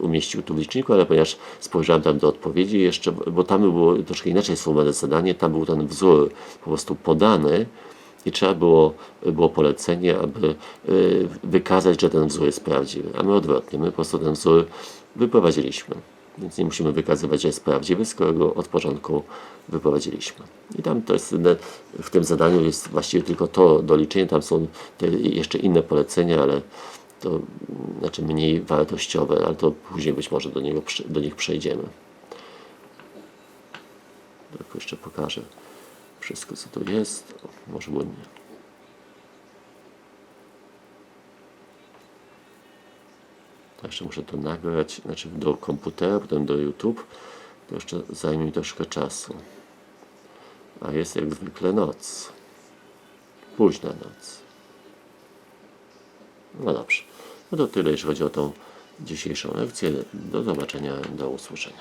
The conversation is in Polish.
Umieścił tu w liczniku, ale ponieważ spojrzałem tam do odpowiedzi jeszcze, bo tam było troszkę inaczej sformułowane zadanie, tam był ten wzór po prostu podany i trzeba było, było polecenie, aby y, wykazać, że ten wzór jest prawdziwy. A my odwrotnie, my po prostu ten wzór wyprowadziliśmy. Więc nie musimy wykazywać, że jest prawdziwy, skoro go od początku wyprowadziliśmy. I tam to jest, w tym zadaniu jest właściwie tylko to do liczenia, tam są jeszcze inne polecenia, ale to znaczy mniej wartościowe, ale to później być może do, niego, do nich przejdziemy. Tylko jeszcze pokażę wszystko, co tu jest. O, może było nie. Jeszcze muszę to nagrać, znaczy do komputera, potem do YouTube. To jeszcze zajmie mi troszkę czasu. A jest jak zwykle noc. Późna noc. No dobrze. No to tyle, jeśli chodzi o tą dzisiejszą lekcję. Do zobaczenia, do usłyszenia.